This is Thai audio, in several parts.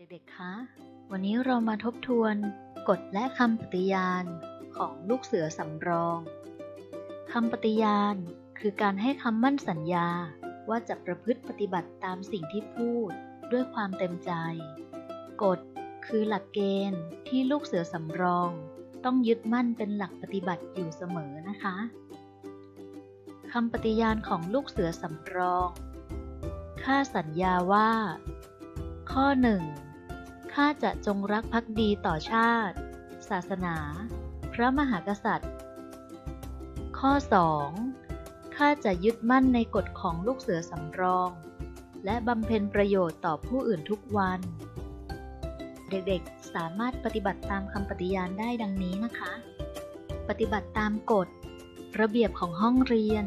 เด็กๆ คะ วันนี้เรามาทบทวนกฎและคำปฏิญาณของลูกเสือสำรอง คำปฏิญาณคือการให้คำมั่นสัญญาว่าจะประพฤติปฏิบัติตามสิ่งที่พูดด้วยความเต็มใจ กฎคือหลักเกณฑ์ที่ลูกเสือสำรอง ต้องยึดมั่นเป็นหลักปฏิบัติอยู่เสมอนะคะ คำปฏิญาณของลูกเสือสำรอง ข้าสัญญาว่า ข้อหนึ่ง ข้าจะจงรักภักดีต่อชาติ ศาสนา พระมหากษัตริย์ ข้อ 2. ข้าจะยึดมั่นในกฎของลูกเสือสำรอง และบำเพ็ญประโยชน์ต่อผู้อื่นทุกวัน เด็กๆ สามารถปฏิบัติตามคำปฏิญาณได้ดังนี้นะคะ ปฏิบัติตามกฎ ระเบียบของห้องเรียน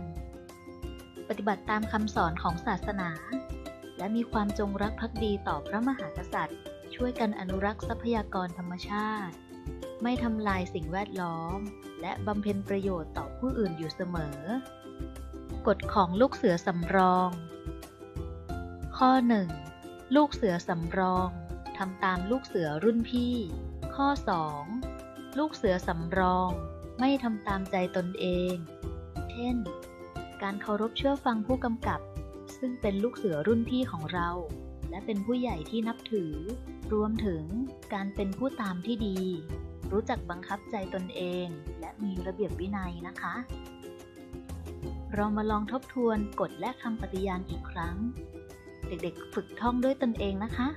ปฏิบัติตามคำสอนของศาสนา และมีความจงรักภักดีต่อพระมหากษัตริย์ ช่วยกันอนุรักษ์ทรัพยากรธรรมชาติ ไม่ทำลายสิ่งแวดล้อม และบำเพ็ญประโยชน์ต่อผู้อื่นอยู่เสมอ กฎของลูกเสือสำรอง ข้อ 1. ลูกเสือสำรองทำตามลูกเสือรุ่นพี่ ข้อ 2. ลูกเสือสำรองไม่ทำตามใจตนเอง เช่น การเคารพเชื่อฟังผู้กำกับ ซึ่งเป็นลูกเสือรุ่นพี่ของเรา และเป็นผู้ใหญ่ที่นับถือ รวมถึงการเป็นผู้ตามที่ดี รู้จักบังคับใจตนเอง และมีระเบียบวินัยนะคะ เรามาลองทบทวนกฎและคำปฏิญาณอีกครั้ง เด็กๆ ฝึกท่องด้วยตนเองนะคะ